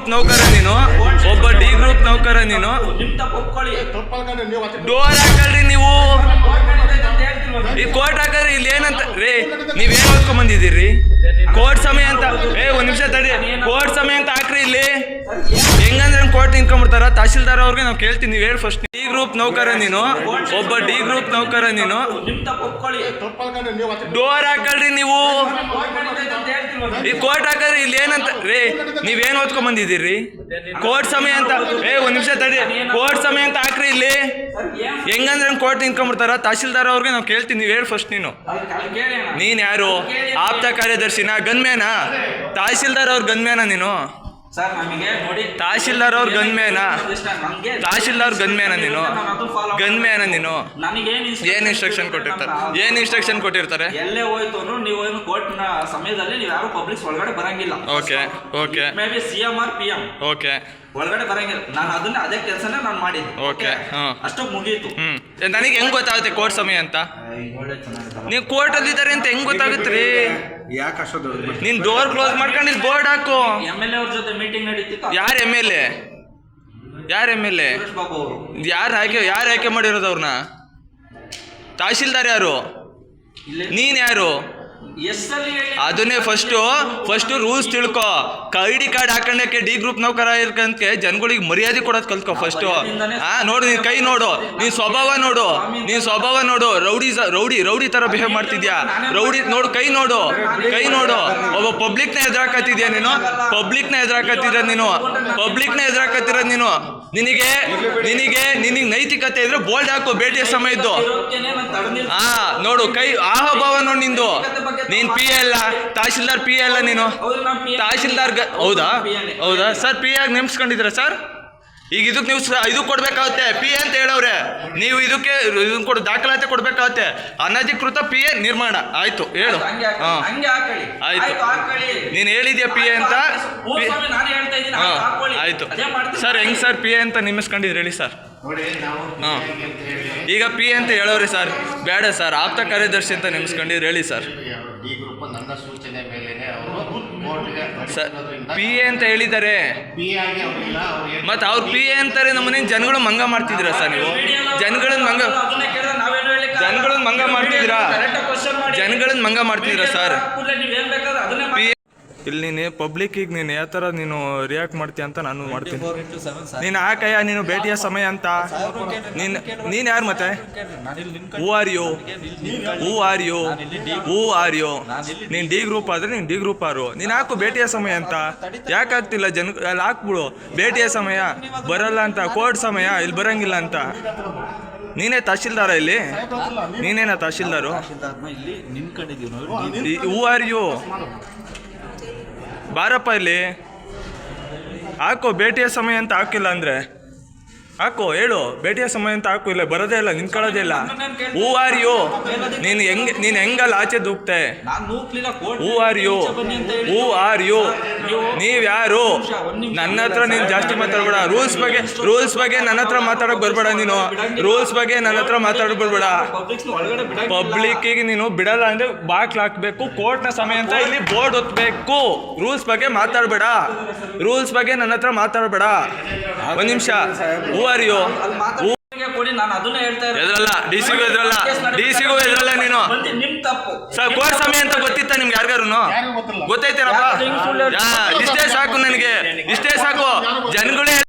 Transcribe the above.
Group ನೌಕರ ನೀನು? ಒಬ್ಬ ಡಿ ಗ್ರೂಪ್ ನೌಕರ ನೀನು? ಡೋರ್ ಹಾಕಲ್ರಿ ನೀವು. ಈ ಕೋರ್ಟ್ ಹಾಕಲ್ರಿ, ಇಲ್ಲಿ ಏನಂತ ರೇ ನೀವೇನ್ ಓದ್ಕೊಂಡ್ ಬಂದಿದ್ದೀರಿ ಕೋರ್ಟ್ ಸಮಯ ಅಂತ ಏ, ಒಂದ್ ನಿಮಿಷ ತಡಿ. ಕೋರ್ಟ್ ಸಮಯ ಅಂತ ಹಾಕ್ರಿ ಇಲ್ಲಿ. ಹೆಂಗಂದ್ರೆ ಕೋರ್ಟ್ ನಿಂತ್ಕೊಂಡ್ಬಿಡ್ತಾರ? ತಹಸೀಲ್ದಾರ್ ಅವ್ರಿಗೆ ನಾವು ಕೇಳ್ತೀನಿ, ನೀವು ಹೇಳಿ ಫಸ್ಟ್ ಗ್ರೂಪ್ ನೌಕರ ನೀನು? ಒಬ್ಬ ಡಿ ಗ್ರೂಪ್ ನೌಕರ ನೀನು? ಡೋರ್ ಹಾಕಲ್ರಿ ನೀವು. ಈ ಕೋರ್ಟ್ ಹಾಕಲ್ರಿ ಇಲ್ಲಿ ಏನಂತ ರೇ ನೀವೇನು ಓದ್ಕೊಂಡ್ ಬಂದಿದ್ದೀರಿ? ಕೋರ್ಟ್ ಸಮಯ ಅಂತ ಏ, ಒಂದ್ ನಿಮಿಷ ತಡಿ. ಕೋರ್ಟ್ ಸಮಯ ಅಂತ ಹಾಕ್ರಿ ಇಲ್ಲಿ. ಹೆಂಗಂದ್ರೆ ಕೋರ್ಟ್ ನಿಂತ್ಕೊಂಡ್ಬಿಡ್ತಾರ? ತಹಶೀಲ್ದಾರ್ ಅವ್ರಿಗೆ ನಾವು ಕೇಳ್ತೀನಿ, ನೀವು ಹೇಳಿ ಫಸ್ಟ್ ನೀನು. ನೀನು ಯಾರು? ಆಪ್ತ ಕಾರ್ಯದರ್ಶಿನ? ಗನ್ಮ್ಯಾನ? ತಹಶೀಲ್ದಾರ್ ಅವ್ರ ಗನ್ಮ್ಯಾನ ನೀನು? ಸರ್ ನಮಗೆ ನೋಡಿ ತಹಶೀಲ್ದಾರ್ ಅವ್ರ ಗನ್ಮೇನಾ ತಹಶೀಲ್ದಾರ್ ಗನ್ಮೇನ ನೀನು? ಗನ್ಮೇನ ನೀನು? ಏನ್ ಇನ್ಸ್ಟ್ರಕ್ಷನ್ ಕೊಟ್ಟಿರ್ತಾರೆ ಏನ್ ಇನ್ಸ್ಟ್ರಕ್ಷನ್ ಕೊಟ್ಟಿರ್ತಾರೆ? ಎಲ್ಲೇ ಹೋಯ್ತು ನೀವು ಏನು ಕೋರ್ಟ್ನ ಸಮಯದಲ್ಲಿ ನೀವು ಯಾರು ಪಬ್ಲಿಕ್ ಒಳಗಡೆ ಬರಂಗಿಲ್ಲ. Okay okay. Maybe C M R P M okay. ಒಳಗಡೆ ಬರಂಗಿಲ್ಲ. ನಾನು ಅದನ್ನ ಅದೇ ಕೆಲಸನೇ ನಾನು ಮಾಡಿದ್ದೆ. ಓಕೆ. ಅಷ್ಟು ಮುಗೀತು. ನನಗೆ ಹೆಂಗ್ ಗೊತ್ತಾಗುತ್ತೆ ಕೋರ್ಟ್ ಸಮಯ ಅಂತ? ನೀವು ಕೋರ್ಟ್ ಅಲ್ಲಿ ಇದ್ದಾರೆ ಅಂತ ಹೆಂಗ್ ಗೊತ್ತಾಗುತ್ತೆ ರೀ ಯಾಕೆ ಅಷ್ಟೊಂದು ನೀನ್ ಡೋರ್ ಕ್ಲೋಸ್ ಮಾಡ್ಕೊಂಡು ಇಲ್ಲಿ ಬೋರ್ಡ್ ಹಾಕು. ಎಂ ಎಲ್ ಎ ಅವ್ರ ಜೊತೆ ಮೀಟಿಂಗ್ ನಡೀತಿತ್ತು? ಯಾರ್ ಎಂ ಎಲ್ ಎ ಯಾರು M L A Suresh Babu ಅವರು. ಯಾರು ಆಯ್ಕೆ ಯಾರು ಆಯ್ಕೆ ಮಾಡಿರೋದು ಅವ್ರನ್ನ ತಹಶೀಲ್ದಾರ್ ಯಾರು? ನೀನ್ ಯಾರು? ಅದನ್ನೇ ಫಸ್ಟು ಫಸ್ಟು ರೂಲ್ಸ್ ತಿಳ್ಕೊ. ಐ ಡಿ ಕಾರ್ಡ್ ಹಾಕೊಂಡಕ್ಕೆ ಡಿ ಗ್ರೂಪ್ ನೌಕರ ಇರ್ಕಂತ ಜನಗಳಿಗೆ ಮರ್ಯಾದೆ ಕೊಡೋದು ಕಲ್ತ್ಕೊ ಫಸ್ಟು ಹಾ ನೋಡು ನೀನ್ ಕೈ ನೋಡು. ನೀನ್ ಸ್ವಭಾವ ನೋಡು. ನೀನ್ ಸ್ವಭಾವ ನೋಡು. ರೌಡಿ ರೌಡಿ ರೌಡಿ ತರ ಬಿಹೇವ್ ಮಾಡ್ತಿದ್ಯಾ? ರೌಡಿ ನೋಡು ಕೈ ನೋಡು. ಕೈ ನೋಡು. ಒಬ್ಬ ಪಬ್ಲಿಕ್ನ ಎದುರಾಕತ್ತಿದ್ಯಾ ನೀನು? ಪಬ್ಲಿಕ್ನ ಎದುರಾಕತ್ತಿರ ನೀನು? ಪಬ್ಲಿಕ್ನ ಎದುರಾಕತ್ತಿರ ನೀನು? ನಿನಗೆ ನಿನಗೆ ನಿನಗೆ ನೈತಿಕತೆ ಇದ್ರೆ ಬೋಲ್ಡ್ ಹಾಕೋ. ಭೇಟಿಯ ಸಮಯದ್ದು ಹಾ ನೋಡು ಕೈ ಆಹಭಾವ ನೋಡು ನಿಂದು. ನೀನ್ ಪಿ ಅಲ್ಲ ತಹಶೀಲ್ದಾರ್ ಪಿ ಅಲ್ಲ ನೀನು ತಹಶೀಲ್ದಾರ್ ಹೌದಾ ಹೌದಾ ಸರ್ ಪಿ ಆಗಿ ನೇಮಿಸ್ಕೊಂಡಿದ್ರ ಸರ್ ಈಗ ಇದಕ್ಕೆ ನೀವು ಇದು ಕೊಡ್ಬೇಕಾಗುತ್ತೆ ಪಿ ಅಂತ ಹೇಳವ್ರೆ ನೀವು ಇದಕ್ಕೆ ಇದನ್ನ ಕೊಡು ದಾಖಲಾತಿ ಕೊಡ್ಬೇಕಾಗುತ್ತೆ ಅನಧಿಕೃತ ಪಿ ಎ ನಿರ್ಮಾಣ ಆಯ್ತು ಹೇಳು ಆಯ್ತು. ನೀನು ಹೇಳಿದ್ಯಾ ಪಿ ಎ ಅಂತ ಆಯ್ತು. ಸರ್ ಹೆಂಗ್ ಸರ್ ಪಿ ಎ ಅಂತ ನೇಮಿಸ್ಕೊಂಡಿದ್ರಿ ಹೇಳಿ ಸರ್ ಹಾ. ಈಗ ಪಿ ಎ ಅಂತ ಹೇಳೋರಿ ಸರ್ ಬೇಡ ಸರ್ ಆಪ್ತ ಕಾರ್ಯದರ್ಶಿ ಅಂತ ನೆನೆಸ್ಕೊಂಡಿದ್ರು ಹೇಳಿ ಸರ್. ಪಿ ಎ ಅಂತ ಹೇಳಿದ್ದಾರೆ ಪಿ ಆಗಿ ಅವ್ರು ಏನು ಮತ್ತೆ ಅವ್ರು ಪಿ ಎ ಅಂತಾರೆ ನಮ್ಮನೆ ಜನಗಳು ಮಂಗ ಮಾಡ್ತಿದ್ದೀರಾ ಸರ್ ನೀವು? ಜನಗಳನ್ನ ಮಂಗ ಅದನ್ನೇ ಕೇಳಿದ್ರೆ ನಾವೇನು ಹೇಳಿಕ್ಕೆ ಜನಗಳನ್ನ ಮಂಗ ಮಾಡ್ತಿದ್ದೀರಾ? ಜನಗಳನ್ನ ಮಂಗ ಮಾಡ್ತಿದ್ದೀರಾ ಸರ್? ಪಿ ಮಾಡಿ. ಇಲ್ಲಿ ನೀನು ಪಬ್ಲಿಕ್ಕಿಗೆ ನೀನು ಯಾವ ಥರ ನೀನು ರಿಯಾಕ್ಟ್ ಮಾಡ್ತೀಯ ಅಂತ ನಾನು ಮಾಡ್ತೀನಿ. ನೀನು ಹಾಕಯ್ಯ ನೀನು ಭೇಟಿಯ ಸಮಯ ಅಂತ. ನೀನು ನೀನು ಯಾರು ಮತ್ತೆ? Who are you who are you who are you ನೀನು ಡಿ ಗ್ರೂಪ್ ಆದರೆ ನೀನು ಡಿ ಗ್ರೂಪ್ ಆರು. ನೀನು ಹಾಕು ಭೇಟಿಯ ಸಮಯ ಅಂತ. ಯಾಕೆ ಆಗ್ತಿಲ್ಲ ಜನ ಅಲ್ಲಿ ಹಾಕ್ಬಿಡು. ಭೇಟಿಯ ಸಮಯ ಬರಲ್ಲ ಅಂತ ಕೋರ್ಟ್ ಸಮಯ ಇಲ್ಲಿ ಬರಂಗಿಲ್ಲ ಅಂತ. ನೀನೇ ತಹಶೀಲ್ದಾರ ಇಲ್ಲಿ? ನೀನೇನ ತಹಶೀಲ್ದಾರು? ಹೂ ಆರ್ ಯು ಬಾರಪ್ಪ ಇಲ್ಲಿ. ಹಾಕೋ ಭೇಟಿಯ ಸಮಯ ಅಂತ ಹಾಕಿಲ್ಲ ಅಂದ್ರೆ. ಹಾಕು, ಹೇಳು. ಭೇಟಿಯ ಸಮಯ ಅಂತ ಹಾಕು, ಇಲ್ಲ, ಬರೋದೇ ಇಲ್ಲ, ನಿಂತ್ಕೊಳ್ಳೋದೇ ಇಲ್ಲ. ಹೂ ಆರ್ ಯು ನೀನು ಹೆಂಗ್ ನೀನು ಹೆಂಗಲ್ಲ ಆಚೆ ದೂಕ್ತೆ? Who are you who are you ನೀವ್ ಯಾರು? ನನ್ನ ಹತ್ರ ನೀನು ಜಾಸ್ತಿ ಮಾತಾಡ್ಬೇಡ. ರೂಲ್ಸ್ ಬಗ್ಗೆ ರೂಲ್ಸ್ ಬಗ್ಗೆ ನನ್ನ ಹತ್ರ ಮಾತಾಡಕ್ ಬರ್ಬೇಡ ನೀನು. ರೂಲ್ಸ್ ಬಗ್ಗೆ ನನ್ನ ಹತ್ರ ಮಾತಾಡಕ್ ಬರ್ಬೇಡ. ಪಬ್ಲಿಕ್. ಪಬ್ಲಿಕ್ಕಿಗೆ ನೀನು ಬಿಡಲ್ಲ ಅಂದ್ರೆ ಬಾಕ್ಲ್ ಹಾಕ್ಬೇಕು ಕೋರ್ಟ್ನ ಸಮಯ ಅಂತ ಇಲ್ಲಿ ಬೋರ್ಡ್ ಒತ್ತಬೇಕು ರೂಲ್ಸ್ ಬಗ್ಗೆ ಮಾತಾಡಬೇಡ. ರೂಲ್ಸ್ ಬಗ್ಗೆ ನನ್ನ ಹತ್ರ ಮಾತಾಡಬೇಡ. ಒಂದ್ ನಿಮಿಷ. ಹೂ ಆರ್ ಯು ಕೊಡಿ ನಾನು ಅದನ್ನೇ ಹೇಳ್ತಾ. ಎದ್ರಲ್ಲ ಡಿ ಸಿಗೂ ಎದ್ರಲ್ಲ. ಡಿ ಸಿಗೂ ಎದ್ರಲ್ಲ ನೀನು. ನಿಮ್ ತಪ್ಪು. ಸರ್ ಸಮಯ ಅಂತ ಗೊತ್ತಿತ್ತ ನಿಮ್ಗೆ ಯಾರಿಗಾರು ಯಾರಿಗೂ ಗೊತ್ತಿಲ್ಲ. ಗೊತ್ತೈತೇನಪ್ಪ ಇಷ್ಟೇ ಸಾಕು ನನಗೆ. ಇಷ್ಟೇ ಸಾಕು. ಜನಗಳೇ